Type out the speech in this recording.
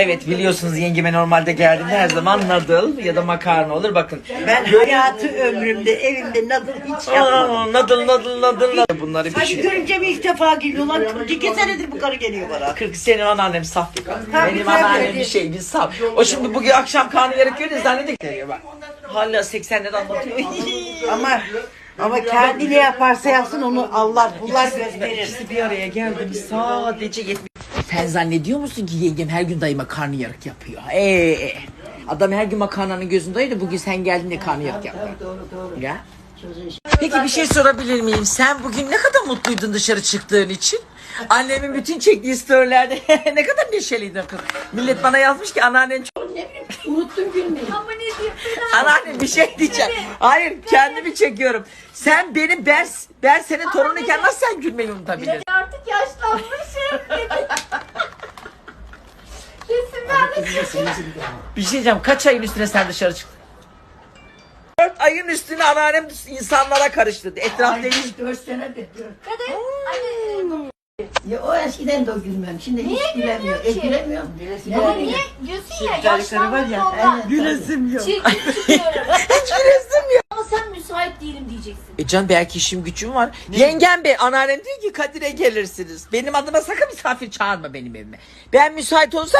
Evet biliyorsunuz yengeme normalde geldiğinde her zaman noodle ya da makarna olur. Bakın. Ben hayatı ömrümde evimde nadıl hiç yapmadım. Aa, noodle noodle noodle noodle. Bunları bir Hadi şey. görünce mi ilk defa geliyor lan? 42 senedir bu karı geliyor bana. 40 senin anneannem saf bir kadın. Tabii, Benim tabii. anneannem bir şey bir saf. O şimdi bugün akşam karnı yarık görüyor zannediyor ki bak. Hala 80'leri anlatıyor. Ama ama kendi ne yaparsa yapsın onu Allah kullar gösterir. İkisi bir araya geldi mi sadece 70. Sen zannediyor musun ki yengem her gün dayıma karnı yarık yapıyor? Ee, adam her gün makarnanın gözündeydi. Bugün sen geldiğinde karnı yarık yapıyor. Ya. Peki bir şey sorabilir miyim? Sen bugün ne kadar mutluydun dışarı çıktığın için? Annemin bütün çektiği storylerde ne kadar neşeliydin kız. Millet bana yazmış ki anneannen çok... Unuttum gülmeyi. Ama ne diyeyim? Anneanne bir şey diyeceğim. Hayır kendimi çekiyorum. Sen benim ben, ben senin torunuyken nasıl sen gülmeyi unutabilirsin? Artık yaşlanmışım. Bir şey diyeceğim. Kaç ayın üstüne sen dışarı çıktın? Dört ayın üstüne anneannem insanlara karıştı. Etrafta hiç... Dört senedir dört. Hadi. Anne. Ya o eskiden de o gülmem. Şimdi Niye hiç gülemiyor. E gülemiyorum. Ama Yani- niye diyorsun ya Çocukları var ya, yaşlandım ondan. Gülesim yok. Çirkin çıkıyorum. Hiç gülesim yok. Ama sen müsait değilim diyeceksin. E can belki işim gücüm var. Yengem bey anneannem diyor ki Kadir'e gelirsiniz. Benim adıma sakın misafir çağırma benim evime. Ben müsait olursam